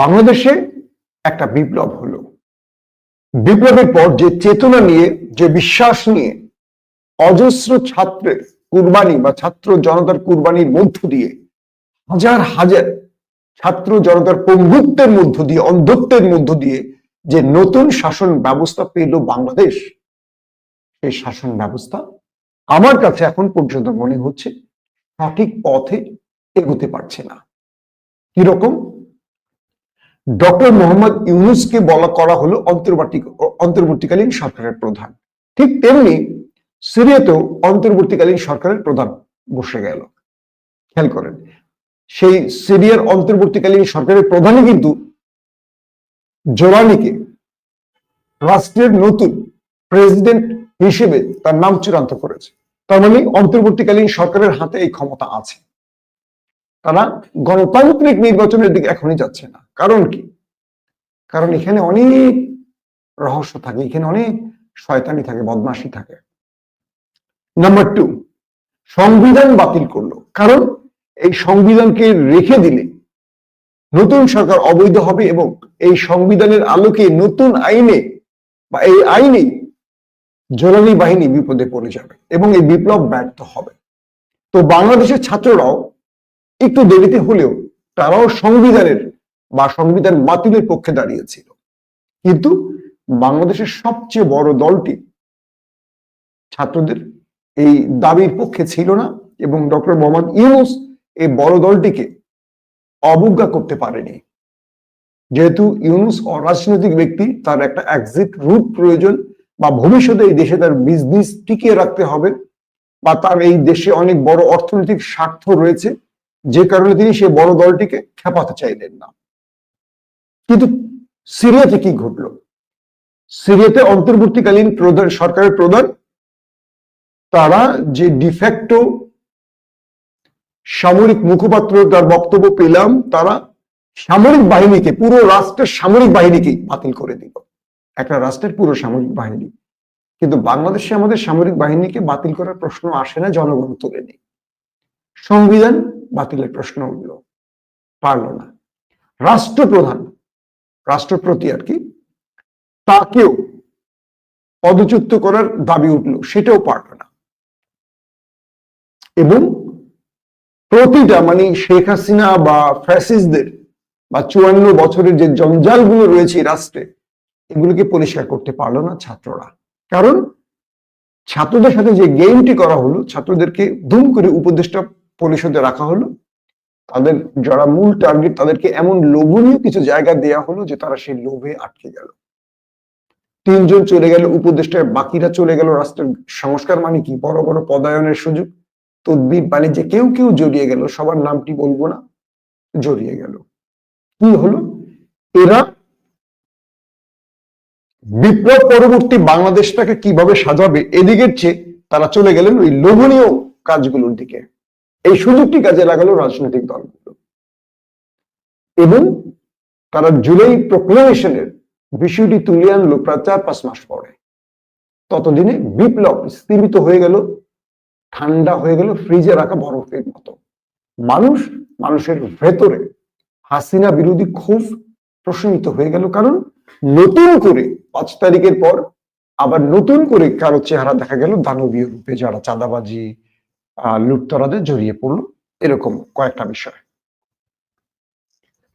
বাংলাদেশে একটা বিপ্লব হলো। বিপ্লবের পর যে চেতনা নিয়ে, যে বিশ্বাস নিয়ে অজস্র ছাত্রের কুরবানি বা ছাত্র জনতার কুরবানির মধ্য দিয়ে হাজার হাজার ছাত্র জনতার পঙ্গুত্বের মধ্য দিয়ে, অন্ধত্বের মধ্য দিয়ে যে নতুন শাসন ব্যবস্থা পেল বাংলাদেশ, সেই শাসন ব্যবস্থা আমার কাছে এখন পর্যন্ত মনে হচ্ছে সঠিক পথে এগোতে পারছে না। কীরকম? ডক্টর মোহাম্মদ ইউনুসকে বলা করা হলো অন্তর্বর্তী অন্তর্বর্তীকালীন সরকারের প্রধান। ঠিক তেমনি সিরিয়াতেও অন্তর্বর্তীকালীন সরকারের প্রধান বসে গেল। খেয়াল করেন, সেই সিরিয়ার অন্তর্বর্তীকালীন সরকারের প্রধানই কিন্তু জোরানিকে রাষ্ট্রের নতুন প্রেসিডেন্ট হিসেবে তার নাম চূড়ান্ত করেছে। তার মানে অন্তর্বর্তীকালীন সরকারের হাতে এই ক্ষমতা আছে। তারা গণতান্ত্রিক নির্বাচনের দিকে এখনই যাচ্ছে না। কারণ কি? কারণ এখানে অনেক রহস্য থাকে, এখানে অনেক শয়তানি থাকে, বদমাশি থাকে। নাম্বার টু, সংবিধান বাতিল করল। কারণ এই সংবিধানকে রেখে দিলে নতুন সরকার অবৈধ হবে এবং এই সংবিধানের আলোকে নতুন আইনে বা এই আইনে জোরানি বাহিনী বিপদে পড়ে যাবে এবং এই বিপ্লব ব্যর্থ হবে। তো বাংলাদেশের ছাত্ররাও একটু দেরিতে হলেও তারাও সংবিধানের বা সংবিধান বাতিলের পক্ষে দাঁড়িয়েছিল। কিন্তু বাংলাদেশের সবচেয়ে বড় দলটি ছাত্রদের এই দাবির পক্ষে ছিল না এবং ডক্টর মোহাম্মদ ইউনুস এই বড় দলটিকে অবজ্ঞা করতে পারেনি। যেহেতু ইউনুস অরাজনৈতিক ব্যক্তি, তার একটা এক্সিট রুট প্রয়োজন বা ভবিষ্যতে এই দেশে তার বিজনেস টিকিয়ে রাখতে হবে বা তার এই দেশে অনেক বড় অর্থনৈতিক স্বার্থ রয়েছে যে কারণে তিনি সে বড় দলটিকে খেপাতে চাইলেন না। কিন্তু সিরিয়াতে কি ঘটলো? সিরিয়াতে অন্তর্বর্তীকালীন প্রধান সরকারের প্রধান, তারা যে ডিফ্যাক্টো সামরিক মুখপাত্র তার বক্তব্য পেলাম, তারা সামরিক বাহিনীকে, পুরো রাষ্ট্রের সামরিক বাহিনীকে বাতিল করে দিল। একটা রাষ্ট্রের পুরো সামরিক বাহিনী। কিন্তু বাংলাদেশে আমাদের সামরিক বাহিনীকে বাতিল করার প্রশ্ন আসে না, জনগণ তুলে নেই সংবিধান বাতিলের প্রশ্ন উঠল পারল না। রাষ্ট্রপ্রধান, রাষ্ট্রপতি আর কি, তাকেও পদচ্যুত করার দাবি উঠল, সেটাও পারল না। এবং প্রতিটা মানে শেখ হাসিনা বা ফ্যাসিসদের বা চুয়ান্ন বছরের যে জঞ্জালগুলো রয়েছে রাষ্ট্রে, এগুলোকে পরিষ্কার করতে পারল না ছাত্ররা। কারণ ছাত্রদের সাথে যে গেমটি করা হলো, ছাত্রদেরকে ধুম করে উপদেষ্টা পরিষদে রাখা হলো। তাদের যারা মূল টার্গেট তাদেরকে এমন লোভনীয় কিছু জায়গা দেয়া হলো যে তারা সেই লোভে আটকে গেল। তিনজন চলে গেল উপদেষ্টায় বাকিরা চলে গেল রাষ্ট্রের সংস্কার মানে কি? বড় বড় পদায়নের সুযোগ, তদ্বির, বাণিজ্যে কেউ কেউ জড়িয়ে গেল, সবার নামটি বলব না, জড়িয়ে গেল। কি হলো? এরা বিপ্লব পরবর্তী বাংলাদেশটাকে কীভাবে সাজাবে, এদিকের চেয়ে তারা চলে গেলেন ওই লোভনীয় কাজগুলোর দিকে। এই সুযোগটি কাজে লাগালো রাজনৈতিক দলগুলো। এবং তারা জুলাই প্রোক্লেমেশনের বিষয়টি তুলে আনলো প্রায় চার পাঁচ মাস পরে। ততদিনে বিপ্লব স্থিমিত হয়ে গেল, ঠান্ডা হয়ে গেল, ফ্রিজে রাখা বরফের মতো। মানুষ, মানুষের ভেতরে হাসিনা বিরোধী খুব প্রশমিত হয়ে গেল কারণ নতুন করে পাঁচ তারিখের পর আবার নতুন করে কারও চেহারা দেখা গেল। দানবীয় রূপে যারা চাঁদাবাজি লুটতরাদের জড়িয়ে পড়ল এরকম কয়েকটা বিষয়।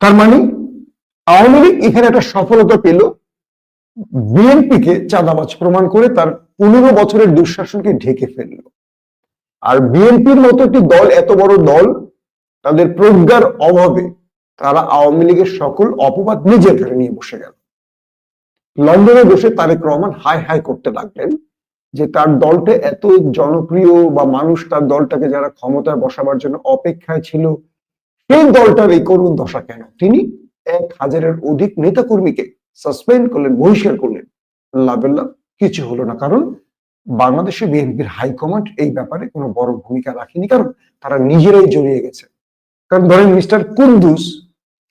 তার মানে আওয়ামী লীগ এখানে একটা সফলতা পেল। বিএনপিকে চাঁদাবাজ প্রমাণ করে তার পনেরো বছরের দুঃশাসনকে ঢেকে ফেলল। আর বিএনপির মতো একটি দল, এত বড় দল, তাদের প্রজ্ঞার অভাবে তারা আওয়ামী লীগের সকল অপবাদ নিজের ঘরে নিয়ে বসে গেল। লন্ডনে বসে তারেক রহমান হাই হাই করতে লাগলেন। যে তার দলটা এত জনপ্রিয় বা মানুষ তার দলটাকে যারা ক্ষমতায় বসাবার জন্য অপেক্ষায় ছিল সেই দলটার এই করুণ দশা কেন? তিনি এক হাজারের অধিক নেতাকর্মীকে সাসপেন্ড করলেন, বহিষ্কার করলেন। লাভেল্লাভ কিছু হলো না, কারণ বাংলাদেশে বিএনপির হাইকমান্ড এই ব্যাপারে কোনো বড় ভূমিকা রাখেনি, কারণ তারা নিজেরাই জড়িয়ে গেছে। কারণ ধরেন মিস্টার কুন্দুস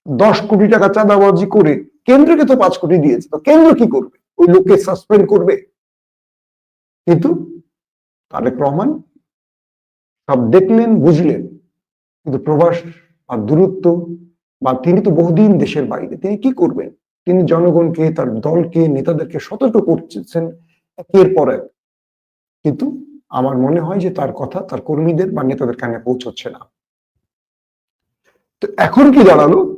দশ কোটি টাকা চাঁদাবাজি করে কেন্দ্রকে তো পাঁচ কোটি দিয়েছে, তো কেন্দ্র কি করবে? ওই লোককে সাসপেন্ড করবে? কিন্তু তারেক রহমান সব দেখলেন, বুঝলেন। কিন্তু প্রবাস আর দূরত্ব বা তিনি তো বহুদিন দেশের বাইরে, তিনি কি করবেন? তিনি জনগণকে, তার দলকে, নেতাদেরকে সতর্ক করছেন একের পর এক। কিন্তু আমার মনে হয় যে তার কথা তার কর্মীদের বা নেতাদের কানে পৌঁছচ্ছে না। তো এখন কি দাঁড়াল?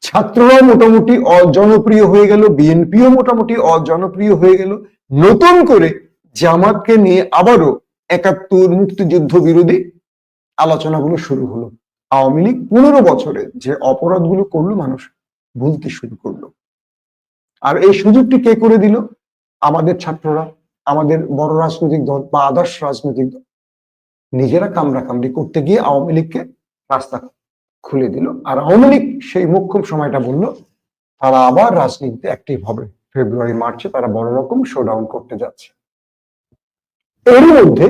ছাত্ররাও মোটামুটি অজনপ্রিয় হয়ে গেল, বিএনপিও মোটামুটি অজনপ্রিয় হয়ে গেল। নতুন করে জামাতকে নিয়ে আবারও একাত্তর মুক্তিযুদ্ধ বিরোধী আলোচনাগুলো শুরু হলো। আওয়ামী লীগ পনেরো বছরে যে অপরাধগুলো করল, মানুষ ভুলতে শুরু করল। আর এই সুযোগটি কে করে দিল? আমাদের ছাত্ররা, আমাদের বড় রাজনৈতিক দল বা আদর্শ রাজনৈতিক দল। নিজেরা কামড়া কামড়ি করতে গিয়ে আওয়ামী লীগকে রাস্তা খুলে দিল। আর আওয়ামী লীগ সেই মোক্ষম সময়টা বলল, তারা আবার রাজনীতিতে অ্যাক্টিভ হবে। ফেব্রুয়ারি, মার্চে তারা বড় রকম শোডাউন করতে যাচ্ছে। এর মধ্যে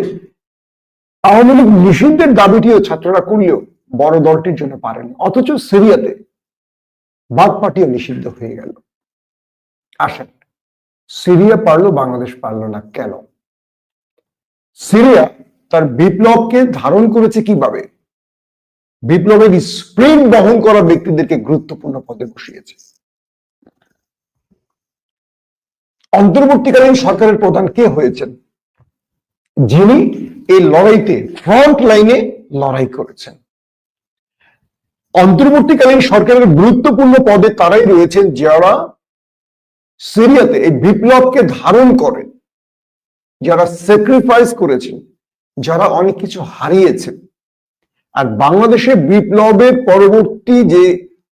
আওয়ামী লীগ নিষিদ্ধের দাবিটিও ছাত্ররা করলেও বড় দলটির জন্য পারেনি। অথচ সিরিয়াতে বাদ পার্টিও নিষিদ্ধ হয়ে গেল। আসেন, সিরিয়া পারল, বাংলাদেশ পারল না কেন? সিরিয়া তার বিপ্লবকে ধারণ করেছে কীভাবে? বিপ্লবের স্প্রিট বহন করা ব্যক্তিদেরকে গুরুত্বপূর্ণ পদে বসিয়েছে। অন্তর্বর্তীকালীন সরকারের প্রধান কে হয়েছেন? যিনি এই লড়াইতে ফ্রন্ট লাইনে লড়াই করেছেন। অন্তর্বর্তীকালীন সরকারের গুরুত্বপূর্ণ পদে তারাই রয়েছেন যারা সিরিয়াতে এই বিপ্লবকে ধারণ করেন যারা স্যাক্রিফাইস করেছেন, যারা অনেক কিছু হারিয়েছেন। আর বাংলাদেশে বিপ্লবের পরবর্তী যে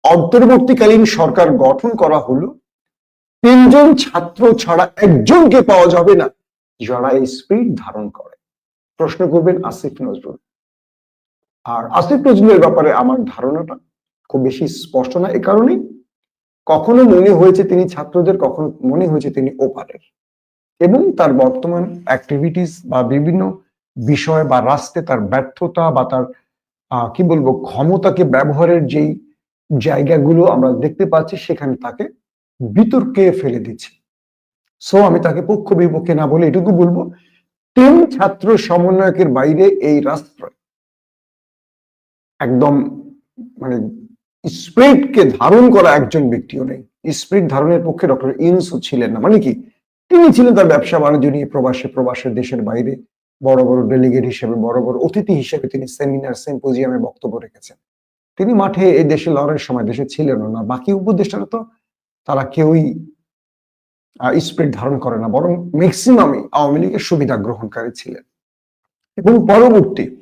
অন্তর্বর্তীকালীন সরকার গঠন করা হলো, তিনজন ছাত্র ছাড়া একজনকে পাওয়া যাবে না। যারা স্পিড ধারণ করে। প্রশ্ন করবেন আসিফ নজরুল। আর আসিফ নজরুলের ব্যাপারে আমার ধারণাটা খুব বেশি স্পষ্ট না, এ কারণেই কখনো মনে হয়েছে তিনি ছাত্রদের, কখনো মনে হয়েছে তিনি ওপারের। এবং তার বর্তমান অ্যাক্টিভিটিস বা বিভিন্ন বিষয় বা রাস্তে তার ব্যর্থতা বা তার কি বলব, ক্ষমতাকে ব্যবহারের যেই জায়গাগুলো আমরা দেখতে পাচ্ছি, সেখানে তাকে বিতর্কে ফেলে দিচ্ছে। সো আমি তাকে পক্ষ বিপক্ষে না বলে এটুকু বলব, তিন ছাত্র সমন্বয়কের বাইরে এই রাষ্ট্রে একদম মানে স্প্রিটকে ধারণ করা একজন ব্যক্তিও নেই। স্প্রিট ধারণের পক্ষে ডক্টর ইনসু ছিলেন না। মানে কি? তিনি ছিলেন তার ব্যবসা বাণিজ্য নিয়ে প্রবাসে, প্রবাসের দেশের বাইরে। বড় বড় ডেলিগেট হিসেবে, বড় বড় অতিথি হিসেবে তিনি সেমিনার, সিম্পোজিয়ামে বক্তব্য রেখেছেন। তিনি মাঠে এই দেশে লড়াইয়ের সময় দেশে ছিলেন না। বাকি উপদেষ্টারা তো, তারা কেউই স্প্রিট ধারণ করে না, বরং ম্যাক্সিমামই আওয়ামী লীগের সুবিধা গ্রহণকারী ছিলেন। এবং পরবর্তী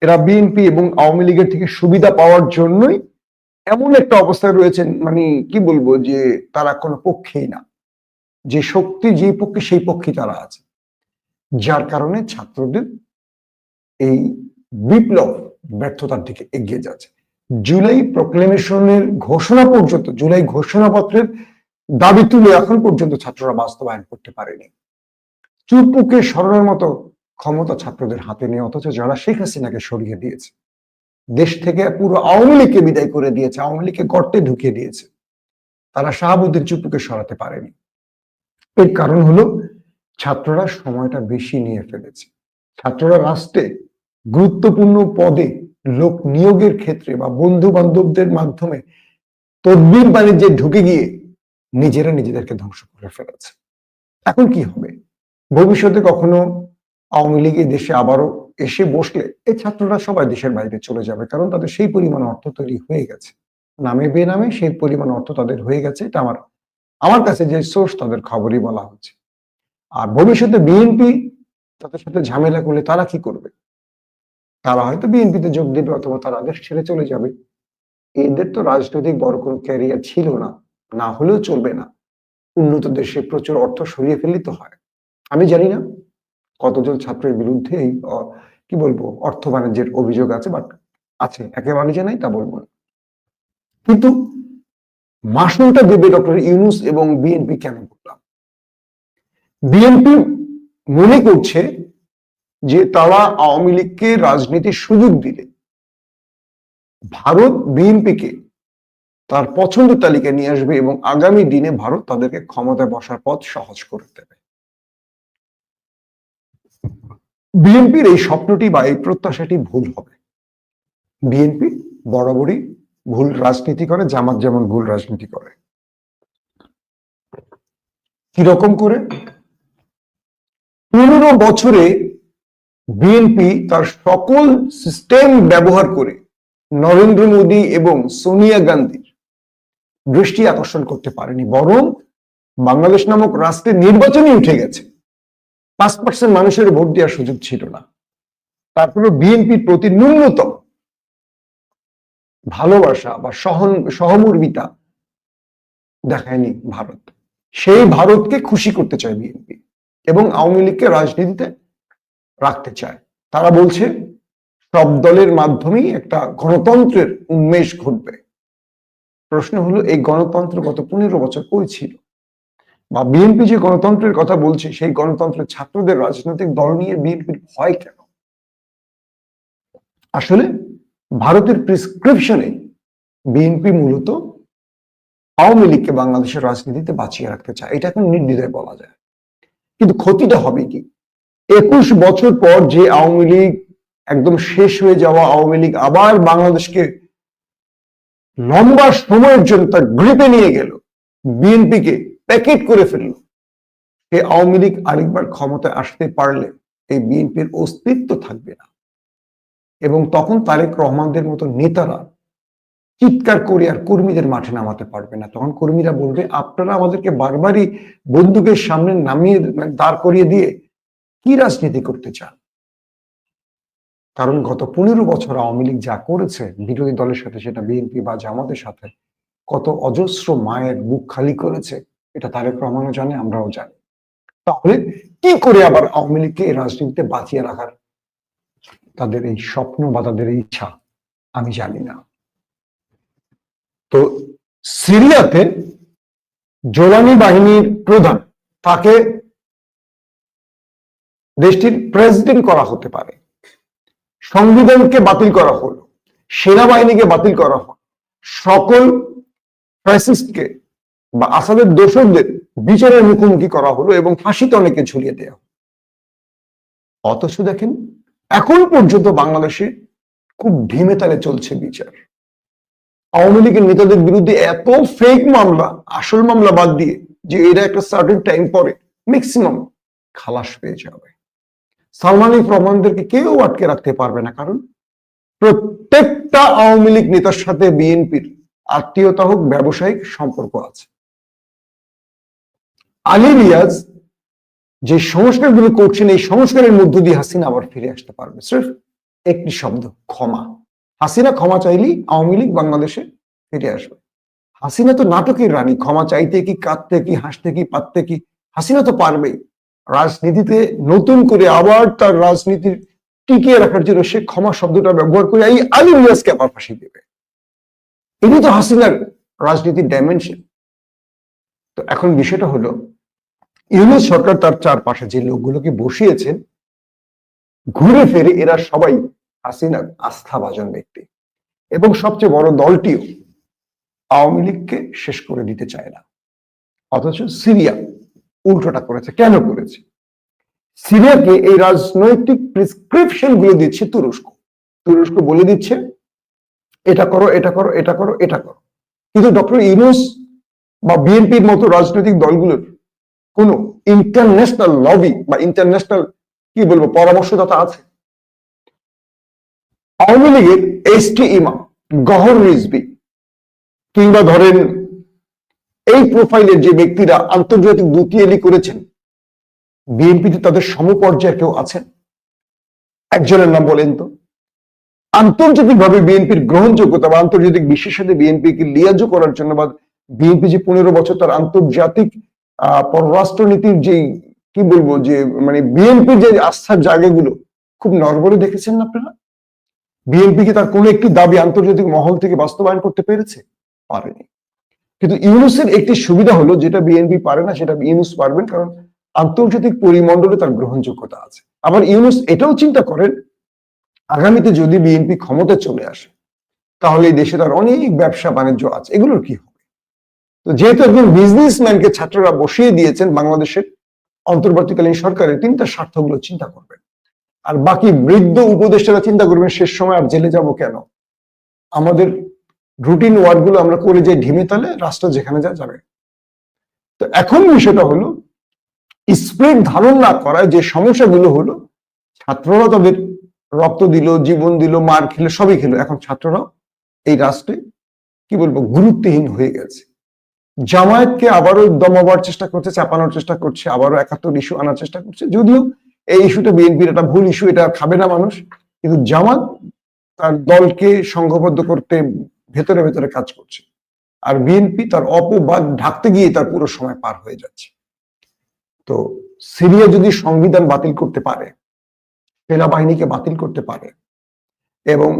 এরা বিএনপি এবং আওয়ামী লীগের থেকে সুবিধা পাওয়ার জন্যই এমন একটা অবস্থায় রয়েছেন মানে কি বলব যে তারা কোনো পক্ষেই না। যে শক্তি যে পক্ষে, সেই পক্ষে তারা আছে। যার কারণে ছাত্রদের এই বিপ্লব ব্যর্থতার দিকে এগিয়ে যাচ্ছে। জুলাই প্রক্লেমেশনের ঘোষণা পর্যন্ত, জুলাই ঘোষণাপত্রের দাবি তুলে এখন পর্যন্ত ছাত্ররা বাস্তবায়ন করতে পারেনি। চুপুকে সরানোর মতো ক্ষমতা ছাত্রদের হাতে নিয়ে অথচ যারা শেখ হাসিনাকে সরিয়ে দিয়েছে। দেশ থেকে পুরো আওয়ামী লীগকে বিদায় করে দিয়েছে, আওয়ামী লীগকে গর্তে ঢুকিয়ে দিয়েছে। তারা শাহাবুদ্দিন চুপুকে সরাতে পারেনি। এর কারণ হলো ছাত্ররা সময়টা বেশি নিয়ে ফেলেছে। ছাত্ররা রাষ্ট্রে গুরুত্বপূর্ণ পদে লোক নিয়োগের ক্ষেত্রে বা বন্ধু বান্ধবদের মাধ্যমে তদ্বির বাণিজ্যে ঢুকে গিয়ে নিজেরা নিজেদেরকে ধ্বংস করে ফেলেছে। এখন কি হবে? ভবিষ্যতে কখনো আওয়ামী লীগ এই দেশে আবারও এসে বসলে এই ছাত্ররা সবাই দেশের বাইরে চলে যাবে, কারণ তাদের সেই পরিমাণ অর্থ তৈরি হয়ে গেছে। নামে বেনামে সেই পরিমাণ অর্থ তাদের হয়ে গেছে, এটা আমার আমার কাছে যে সোর্স তাদের খবরই বলা হচ্ছে। আর ভবিষ্যতে বিএনপি তাদের সাথে ঝামেলা করলে তারা কি করবে? তারা হয়তো বিএনপিতে যোগ দেবে অথবা তারা দেশ ছেড়ে চলে যাবে। এদের তো রাজনৈতিক বড় কোনো ক্যারিয়ার ছিল না। না হলেও চলবে না। উন্নত দেশে প্রচুর অর্থ সরিয়ে ফেললে তো হয়। আমি জানি না কতজন ছাত্রের বিরুদ্ধে কি বলব, অর্থ বাণিজ্যের অভিযোগ আছে বাট আছে। একেবারে যে নাই তা বলব না। কিন্তু মাসুলটা দেবে ডক্টর ইউনুস এবং বিএনপি কেন বললাম বিএনপি মনে করছে যে তারা আওয়ামী লীগকে রাজনীতির সুযোগ দিলে। ভারত বিএনপিকে তার পছন্দের তালিকায় নিয়ে আসবে এবং আগামী দিনে ভারত তাদেরকে ক্ষমতায় বসার পথ সহজ করে দেবে। বিএনপির এই স্বপ্নটি বা এই প্রত্যাশাটি ভুল হবে। বিএনপি বরাবরই ভুল রাজনীতি করে, জামাত যেমন ভুল রাজনীতি করে। কীরকম করে? পনেরো বছরে বিএনপি তার সকল সিস্টেম ব্যবহার করে নরেন্দ্র মোদী এবং সোনিয়া গান্ধীর দৃষ্টি আকর্ষণ করতে পারেনি, বরং বাংলাদেশ নামক রাষ্ট্রে নির্বাচনই উঠে গেছে। পাঁচ পার্সেন্ট মানুষের ভোট দেওয়ার সুযোগ ছিল না। তারপরে বিএনপির প্রতি ন্যূনতম ভালোবাসা বা সহন, সহমর্মিতা দেখায়নি ভারত। সেই ভারতকে খুশি করতে চায় বিএনপি এবং আওয়ামী লীগকে রাজনীতিতে রাখতে চায়। তারা বলছে, সব দলের মাধ্যমেই একটা গণতন্ত্রের উন্মেষ ঘটবে। প্রশ্ন হলো, এই গণতন্ত্র গত পনেরো বছর কই ছিল? বা বিএনপি যে গণতন্ত্রের কথা বলছে, সেই গণতন্ত্রের ছাত্রদের রাজনৈতিক দল নিয়ে বিএনপির ভয় কেন? আসলে ভারতের প্রিসক্রিপশনে বিএনপি মূলত আওয়ামী লীগকে বাংলাদেশের রাজনীতিতে বাঁচিয়ে রাখতে চায়। এটা এখন নির্দ্বিধায় বলা যায়। কিন্তু ক্ষতিটা হবে কি? একুশ বছর পর যে আওয়ামী লীগ একদম শেষ হয়ে যাওয়া আওয়ামী লীগ আবার বাংলাদেশকে লম্বা সময়ের জন্য তার গ্রিপে নিয়ে গেল। বিএনপিকে প্যাকেট করে ফেলল। এই আওয়ামী লীগ আরেকবার ক্ষমতায় আসতে পারলে এই বিএনপির অস্তিত্ব থাকবে না। এবং তখন তারেক রহমানদের মতো নেতারা চিৎকার করে আর কর্মীদের মাঠে নামাতে পারবে না। তখন কর্মীরা বলবে, আপনারা আমাদেরকে বারবারই বন্দুকের সামনে নামিয়ে দাঁড় করিয়ে দিয়ে কি রাজনীতি করতে চান? কারণ গত পনেরো বছর আওয়ামী লীগ যা করেছে, বিরোধী দলের সাথে সেটা বিএনপি বা জামাতের সাথে, কত অজস্র মায়ের বুক খালি করেছে, এটা তারেক রহমানও জানে, আমরাও জানি। তাহলে কি করে আবার আওয়ামী লীগকে এই রাজনীতিতে বাঁচিয়ে রাখার তাদের এই স্বপ্ন বা তাদের এই ইচ্ছা, আমি জানি না। তো সিরিয়াতে জোলানি বাহিনীর প্রধান, তাকে দেশটির প্রেসিডেন্ট করা হতে পারে। সংবিধানকে বাতিল করা হলো, সেনাবাহিনীকে বাতিল করা হলো, সকল ফ্যাসিস্টকে বা আসাদের দোষকদের বিচারের মুখোমুখি করা হলো এবং ফাঁসিতে অনেকে ঝুলিয়ে দেওয়া হলো। অথচ দেখেন, এখন পর্যন্ত বাংলাদেশে খুব ধিমে তালে চলছে বিচার। আওয়ামী লীগের নেতাদের বিরুদ্ধে এত ফেক মামলা, আসল মামলা বাদ দিয়ে যে এরা একটা সার্টেন টাইম পরে ম্যাক্সিমাম খালাস পেয়ে যাবে। সালমান ইফ রহমানদেরকে কেউ আটকে রাখতে পারবে না। কারণ প্রত্যেকটা আওয়ামী লীগ নেতার সাথে বিএনপির আত্মীয়তা হোক, ব্যবসায়িক সম্পর্ক আছে। আলী রিয়াজ যে সংস্কারগুলো করছেন, এই সংস্কারের মধ্য দিয়ে হাসিনা আবার ফিরে আসতে পারবে। সির্ফ একটি শব্দ, ক্ষমা। হাসিনা ক্ষমা চাইলেই আওয়ামী লীগ বাংলাদেশে ফিরে আসবে। হাসিনা তো নাটকের রানী, ক্ষমা চাইতে কি, কাঁদতে কি, হাসতে কি পাততে কি, হাসিনা তো পারবেই। রাজনীতিতে নতুন করে আবার তার রাজনীতির টিকিয়ে রাখার জন্য সে ক্ষমা শব্দটা ব্যবহার করে এই আলী রিয়াজকে আবার ফাঁসি দেবে। এটি তো হাসিনার রাজনীতির ডাইমেনশন তো এখন বিষয়টা হলো, ইউনুস সরকার তার চারপাশে যে লোকগুলোকে বসিয়েছেন, ঘুরে ফিরে এরা সবাই হাসিনার আস্থাভাজন ব্যক্তি। এবং সবচেয়ে বড় দলটিও আওয়ামী লীগকে শেষ করে দিতে চায় না। অথচ সিরিয়া উল্টোটা করেছে। কেন করেছে? সিরিয়াকে এই রাজনৈতিক প্রেসক্রিপশনগুলো দিচ্ছে তুরস্ক। তুরস্ক বলে দিচ্ছে, এটা করো এটা করো এটা করো এটা করো। কিন্তু ডক্টর ইউনুস বা বিএনপির মতো রাজনৈতিক দলগুলোর কোন ইন্টারন্যাশনাল লবি বা ইন্টারন্যাশনাল কি বলব, পরামর্শদাতা আছে? আওয়ামী লীগের এস টি ইমাম গহর রিজবি কিংবা ধরেন এই প্রোফাইলের যে ব্যক্তিরা আন্তর্জাতিক দুতিয়ালি করেছেন বিএনপিতে তাদের সমপর্যায়ে কেউ আছেন? একজনের নাম বলেন তো। আন্তর্জাতিকভাবে বিএনপির গ্রহণযোগ্যতা বা আন্তর্জাতিক বিশ্বের সাথে বিএনপিকে লিয়াজো করার জন্য বা বিএনপি যে পনেরো বছর তার আন্তর্জাতিক পররাষ্ট্রনীতির যে কি বলব যে মানে বিএনপির যে আস্থার জায়গাগুলো, খুব নরবরে দেখেছেন আপনারা? বিএনপি কি তার কোনো একটি দাবি আন্তর্জাতিক মহল থেকে বাস্তবায়ন করতে পেরেছে? পারেনি। কিন্তু ইউনুসের একটি সুবিধা হলো যেটা বিএনপি পারে না, সেটা ইউনুস পারবেন, কারণ আন্তর্জাতিক পরিমণ্ডলে তার গ্রহণযোগ্যতা আছে। আবার ইউনুস এটাও চিন্তা করেন, আগামীতে যদি বিএনপি ক্ষমতা চলে আসে, তাহলে এই দেশে তার অনেক ব্যবসা বাণিজ্য আছে, এগুলোর কি হবে? তো যেহেতু একজন বিজনেসম্যানকে ছাত্ররা বসিয়ে দিয়েছেন বাংলাদেশের অন্তর্বর্তীকালীন সরকারের, তিনি তার স্বার্থগুলো চিন্তা করবেন। আর বাকি বৃদ্ধ উপদেষ্টারা চিন্তা করবেন, শেষ সময় আর জেলে যাব কেন? আমাদের রুটিন ওয়ার্কগুলো আমরা করে যাই ঢিমে তালে রাষ্ট্র যেখানে যা যাবে। তো এখন বিষয়টা হলো স্প্রিট ধারণ না করায় যে সমস্যাগুলো হলো, ছাত্ররা তাদের রক্ত দিল, জীবন দিল, মার খেলো, সবই খেলো। এখন ছাত্ররা এই রাষ্ট্রে, কি বলব, গুরুত্বহীন হয়ে গেছে। জামায়াতকে আবারও দমাবার চেষ্টা করছে, চাপানোর চেষ্টা করছে, আবারও একাত্তর ইস্যু আনার চেষ্টা করছে। যদিও এই ইস্যুটা বিএনপির একটা ভুল ইস্যু এটা খাবে না মানুষ। কিন্তু জামাত তার দলকে সংঘবদ্ধ করতে ভেতরে ভেতরে কাজ করছে। আর বিএনপি তার অপবাদ ঢাকতে গিয়ে তার পুরো সময় পার হয়ে যাচ্ছে। তো সিরিয়া যদি সংবিধান বাতিল করতে পারে, সেনাবাহিনীকে বাতিল করতে পারে, এবং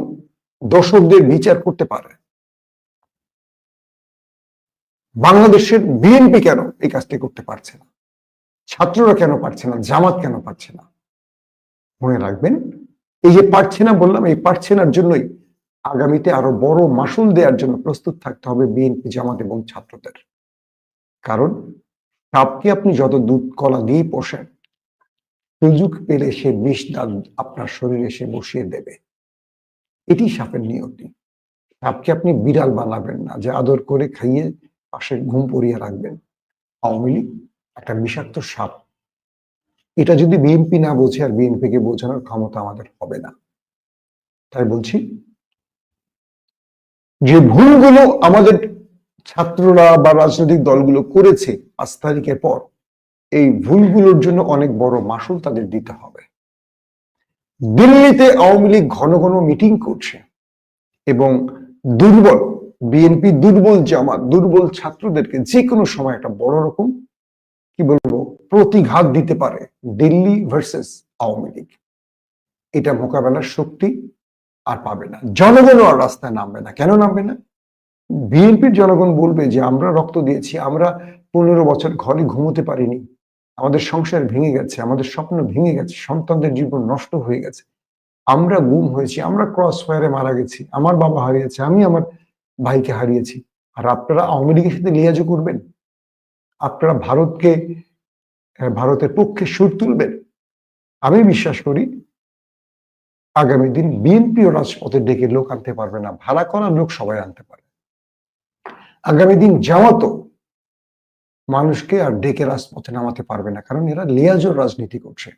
দর্শকদের বিচার করতে পারে, বাংলাদেশের বিএনপি কেন এই কাজটি করতে পারছে না? ছাত্ররা কেন পারছে না? জামাত কেন পারছে না? মনে রাখবেন, এই যে পারছে না বললাম, এই পারছে নার জন্যই আগামীতে আরও বড় মাসুল দেওয়ার জন্য প্রস্তুত থাকতে হবে বিএনপি জামাত এবং ছাত্রদের। কারণ সাপকে আপনি যত দুধ, কলা দিয়ে পোষেন, সুযোগ পেলে সে বিষ দাঁত আপনার শরীরে সে বসিয়ে দেবে। এটি সাপের নিয়তি। সাপকে আপনি বিড়াল বানাবেন না, যে আদর করে খাইয়ে পাশে ঘুম পরিয়ে রাখবেন। আওয়ামী লীগ একটা বিষাক্ত সাপ। এটা যদি বিএনপি না বোঝে আর বিএনপিকে বোঝানোর ক্ষমতা আমাদের হবে না। তাই বলছি যে ভুলগুলো আমাদের ছাত্ররা বা রাজনৈতিক দলগুলো করেছে পাঁচ তারিখের পর, এই ভুলগুলোর জন্য অনেক বড় মাসুল তাদের দিতে হবে। দিল্লিতে আওয়ামী লীগ ঘন ঘন মিটিং করছে এবং দুর্বল, বিএনপি দুর্বল জামাত, দুর্বল ছাত্রদেরকে যে কোনো সময় একটা বড় রকম, কি বলব, প্রতিঘাত দিতে পারে দিল্লি ভার্সেস আওয়ামী লীগ। এটা মোকাবেলার শক্তি আর পাবে না। জনগণও আর রাস্তায় নামবে না। কেন নামবে না? বিএনপির জনগণ বলবে যে, আমরা রক্ত দিয়েছি, আমরা পনেরো বছর ঘরে ঘুমোতে পারিনি। আমাদের সংসার ভেঙে গেছে, আমাদের স্বপ্ন ভেঙে গেছে, সন্তানদের জীবন নষ্ট হয়ে গেছে। আমরা গুম হয়েছি, আমরা ক্রস ফায়ারে মারা গেছি, আমার বাবা হারিয়েছে, আমি আমার ভাইকে হারিয়েছি। আর আপনারা আওয়ামী লীগের সাথে লিয়াজো করবেন? আপনারা ভারতকে, ভারতের পক্ষে সুর তুলবেন? আমি বিশ্বাস করি আগামী দিন বিএনপিও রাজপথে ডেকে লোক আনতে পারবে না, ভাড়া করা লোক সবাই আনতে পারে আগামী দিন জামাতও মানুষকে আর ডেকে রাজপথে নামাতে পারবে না, কারণ এরা লিয়াজোর রাজনীতি করছে।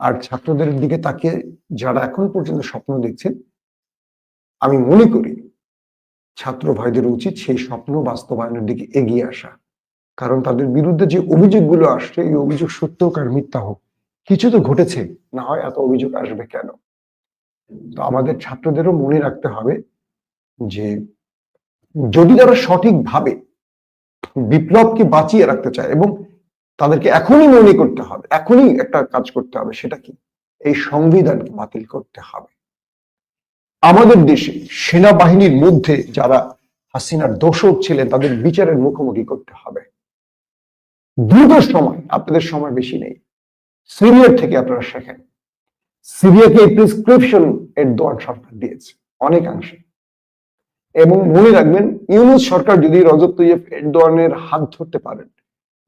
আর ছাত্রদের দিকে তাকিয়ে যারা এখন পর্যন্ত স্বপ্ন দেখছেন, আমি মনে করি ছাত্র ভাইদের উচিত সেই স্বপ্ন বাস্তবায়নের দিকে এগিয়ে আসা। কারণ তাদের বিরুদ্ধে যে অভিযোগগুলো আসছে, এই অভিযোগ সত্য হোক আর মিথ্যা হোক, কিছু তো ঘটেছে, না হয় এত অভিযোগ আসবে কেন? তো আমাদের ছাত্রদেরও মনে রাখতে হবে যে যদি তারা সঠিকভাবে বিপ্লবকে বাঁচিয়ে রাখতে চায় এবং তাদেরকে এখনই মনে করতে হবে, এখনই একটা কাজ করতে হবে সেটা কি? এই সংবিধানকে বাতিল করতে হবে। আমাদের দেশে সেনাবাহিনীর মধ্যে যারা হাসিনার দোষক ছিলেন, তাদের বিচারের মুখোমুখি করতে হবে। দ্রুত সময়, আপনাদের সময় বেশি নেই। সিরিয়ার থেকে আপনারা শেখেন। সিরিয়াকে প্রেসক্রিপশন এর দোয়ান সরকার দিয়েছে, অনেকাংশে। এবং মনে রাখবেন, ইউনুস সরকার যদি রজব তৈয়ব এরদোয়ানের হাত ধরতে পারেন,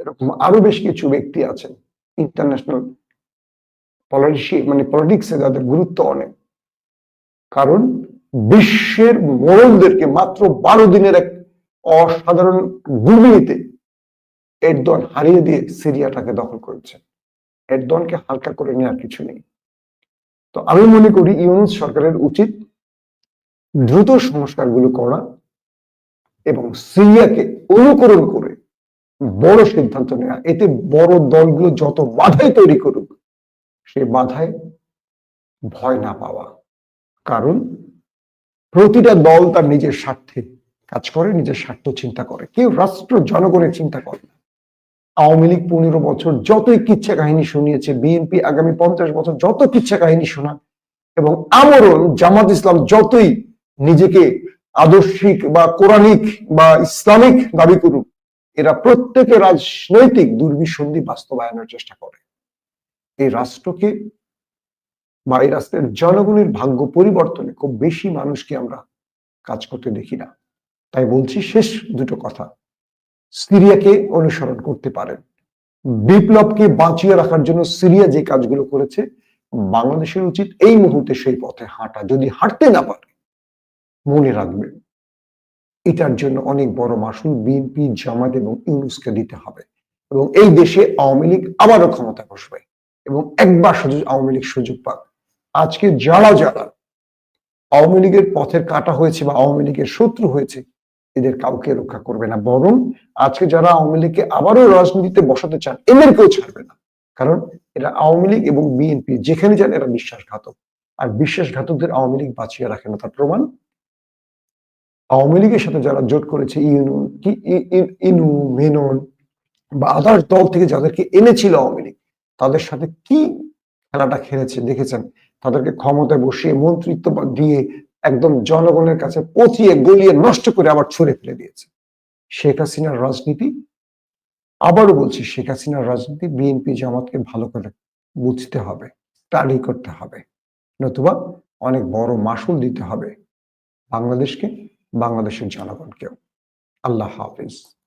এরকম আরও বেশ কিছু ব্যক্তি আছেন ইন্টারন্যাশনাল পলিটিশি মানে পলিটিক্সে যাদের গুরুত্ব অনেক। কারণ বিশ্বের মোড়লদেরকে মাত্র বারো দিনের এক অসাধারণ গুলিতে এরদোয়ান হারিয়ে দিয়ে সিরিয়াটাকে দখল করেছেন। এরদোয়ানকে হালকা করে নেওয়ার কিছু নেই। তো আমি মনে করি ইউনুস সরকারের উচিত দ্রুত সংস্কারগুলো করা এবং সিরিয়াকে অনুকরণ করে বড় সিদ্ধান্ত নেওয়া এতে বড় দলগুলো যত বাধাই তৈরি করুক, সে বাধায় ভয় না পাওয়া। কারণ প্রতিটা দল তার নিজের স্বার্থে কাজ করে, নিজের স্বার্থ চিন্তা করে। কেউ রাষ্ট্র, জনগণের চিন্তা করে না। আওয়ামী লীগ পনেরো বছর যতই কিচ্ছা কাহিনী শুনিয়েছে, বিএনপি আগামী পঞ্চাশ বছর যত কিচ্ছা কাহিনী শোনা এবং আমরণ, জামাত ইসলাম যতই নিজেকে আদর্শিক বা কোরআনিক বা ইসলামিক দাবি করুক, এরা প্রত্যেকে রাজনৈতিক দুর্বিসন্ধি বাস্তবায়নের চেষ্টা করে। এই রাষ্ট্রকে বা এই রাষ্ট্রের জনগণের ভাগ্য পরিবর্তনে খুব বেশি মানুষকে আমরা কাজ করতে দেখি না। তাই বলছি শেষ দুটো কথা। সিরিয়াকে অনুসরণ করতে পারেন। বিপ্লবকে বাঁচিয়ে রাখার জন্য সিরিয়া যে কাজগুলো করেছে, বাংলাদেশের উচিত এই মুহূর্তে সেই পথে হাঁটা। যদি হাঁটতে না পারে, মনে রাখবেন, এটার জন্য অনেক বড় মাসুল বিএনপি জামাত এবং ইউনুসকে দিতে হবে। এবং এই দেশে আওয়ামী লীগ আবারও ক্ষমতা বসবে। এবং একবার শুধু আওয়ামী লীগ সুযোগ পাক। আজকে যারা যারা আওয়ামী লীগের পথের কাটা হয়েছে বা আওয়ামী লীগের শত্রু হয়েছে এদের কাউকে রক্ষা করবে না। বরং আজকে যারা আওয়ামী লীগকে আবারও রাজনীতিতে বসাতে চান, এদেরকেও ছাড়বে না। কারণ এরা আওয়ামী লীগ এবং বিএনপি, যেখানে যান এরা বিশ্বাসঘাতক। আর বিশ্বাসঘাতকদের আওয়ামী লীগ বাঁচিয়ে রাখে না। তার প্রমাণ? আওয়ামী লীগের সাথে যারা জোট করেছে ইউনু কি ইনু, মেনন বা আদার্স দল থেকে যাদেরকে এনেছিল আওয়ামী লীগ, তাদের সাথে কি খেলাটা খেলেছে, দেখেছেন? তাদেরকে ক্ষমতায় বসিয়ে মন্ত্রিত্ব দিয়ে একদম জনগণের কাছে পচিয়ে, গলিয়ে নষ্ট করে আবার ছুড়ে ফেলে দিয়েছে। শেখ হাসিনার রাজনীতি, আবারও বলছি, শেখ হাসিনার রাজনীতি বিএনপি জামাতকে ভালো করে বুঝতে হবে স্টাডি করতে হবে। নতুবা অনেক বড় মাসুল দিতে হবে বাংলাদেশকে, বাংলাদেশের জনগণকেও। আল্লাহ হাফিজ।